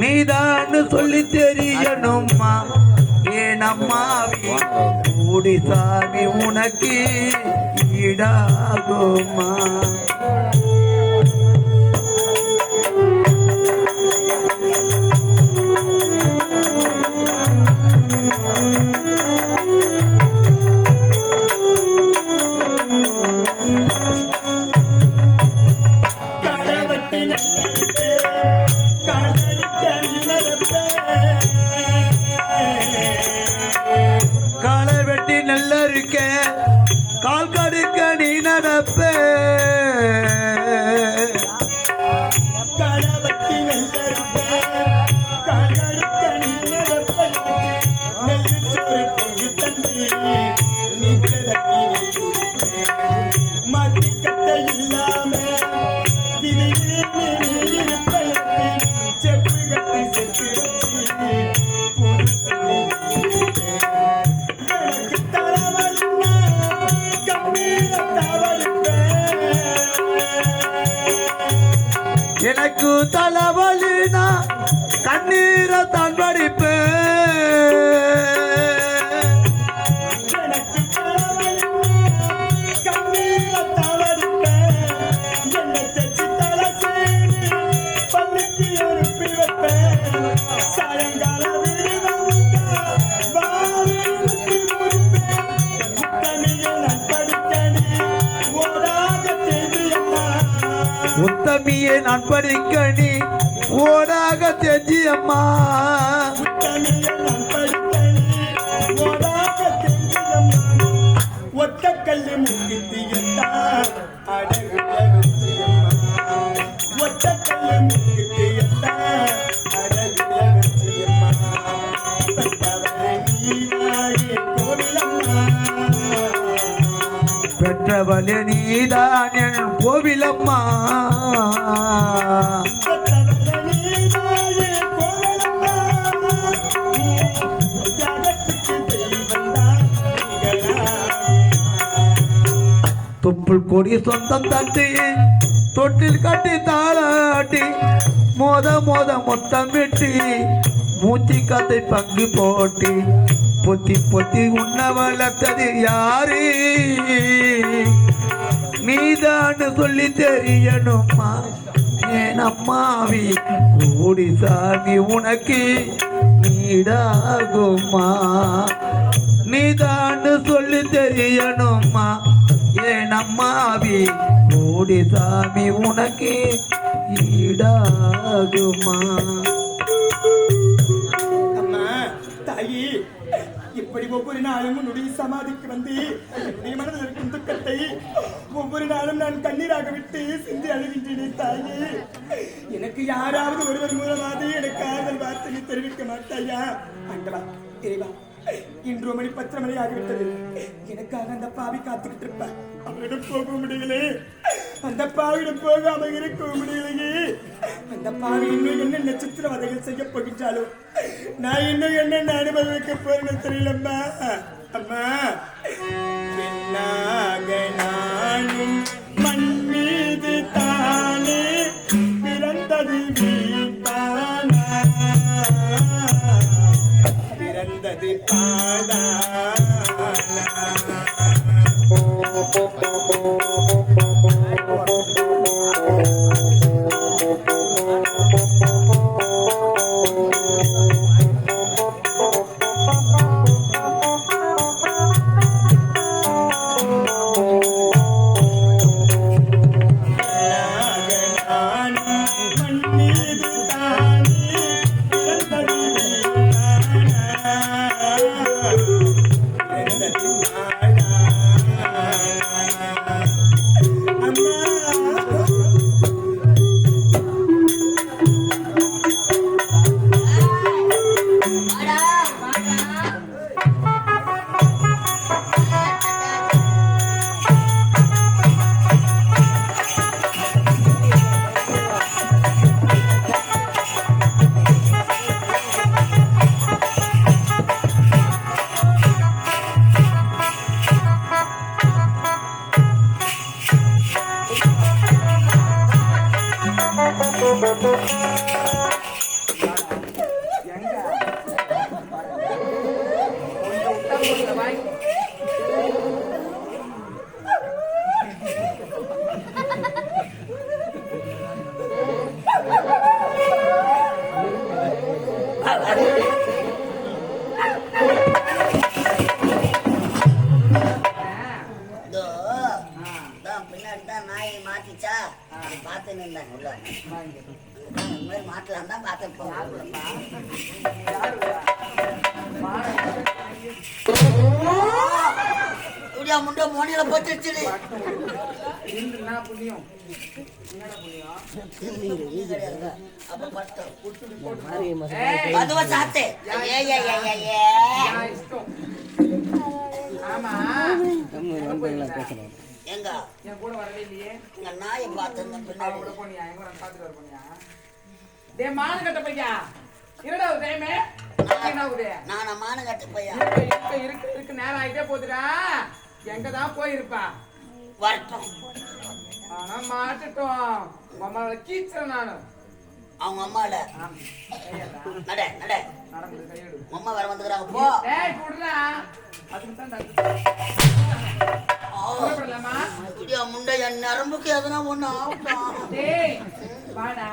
நீதான்னு சொல்லி தெரியணுமா காசு இதுதான் அப்படியா அம்மா இது நல்லா இருக்க. கால் நான் படிக்க நீ ஓடாக தெரிஞ்சி அம்மா. ஒட்டக்கல்லு முடித்து பெற்றவளே நீதான் என் கோவிலம்மா. பெற்றவரே கொடி சொந்தம் தட்டி தொட்டில் கட்டி தாளாட்டி மோத மோத மொத்தம் வெட்டி மூச்சு கத்தை பங்கு போட்டி. பொத்தி பொத்தி உன்ன வளர்த்தது யாரு? நீதான்னு சொல்லி தெரியணுமா என் அம்மாவி கூடி சாமி உனக்கு நீடாகுமா நீதான்னு சொல்லி தெரியணுமா என் அம்மாவி கூடி சாமி உனக்கு ஈடாகுமா இப்படி ஒவ்வொரு நாளும் உன்னுடைய சமாதிக்கு வந்து என்னுடைய மனதில் இருக்கும் துக்கத்தை ஒவ்வொரு நாளும் நான் கண்ணீராக விட்டு சிந்தி அழுகின்றேனே தாயே. எனக்கு யாராவது ஒருவர் மூலமாவது எனக்கு ஆறுதல் வார்த்தையை தெரிவிக்க மாட்டாயா? ஆண்டவா இறைவா இன்று மணி பத்தரை மணி ஆகிவிட்டது எனக்காக அந்த பாவி காத்துக்கிட்டு இருப்பேன் அவரிடம் போக முடியலே அந்த பாவிடம் போகாம இருக்க முடியலையே. அந்த பாவி இன்னும் என்ன சித்திரவதைகள் செய்ய போகின்றாலும் நான் இன்னும் என்ன அனுபவிக்க போறேன்னு தெரியலம்மா. அம்மா பெண்ணாக நானும் மண் மீது தானே பிறந்தது வீட்டானா பிறந்தது பாடானா மாத்திச்சா பார்த்து நின்றாங்க உள்ள. இந்த மாதிரி மாட்டலாம் தான் பார்த்தேன் இப்படியா முண்டை மோனியில அப்ப பட்டோம் அதுவா சாத்தே. ஏ ஏ ஏ ஏ ஏ. எங்க? என் கூட வரவே இல்லையே எங்க நாயை பார்த்து பின்னாடி. கூட போனியா எங்க நான் பாத்துட்டு வர போனியா டேய் மானு கட்ட பையா இருடா ஆகுது? நானா மானங்கட்டு பையன் இருக்க இருக்க இருக்க இருக்க நேரம் ஆயிட்டே போகுதுடா. எங்க தான் போயிருப்பா? வரட்டும். ஆனா மாட்டுட்டோம். உமாவை கீச்சுறேன் நானு. அவங்க அம்மால. நட நட. அம்மா வர வந்துக்கிறாங்க போ. டேய் குடுறா. அதுக்கு தான் முண்டை என் நரம்புக்கு எதனா ஒண்ணு டேய் வாடா.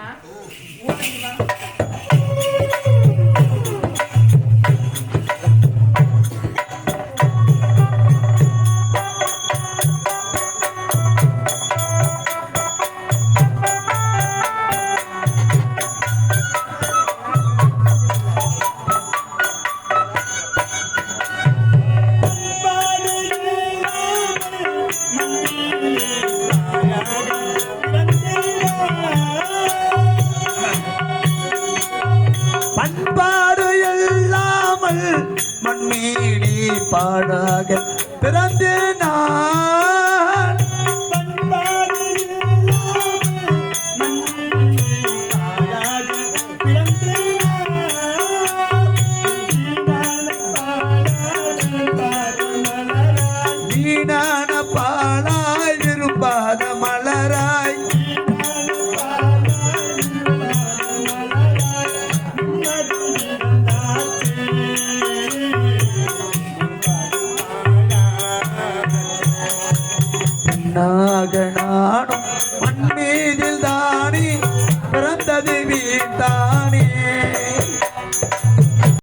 மண்மேடி பாடாக பிறந்து நான்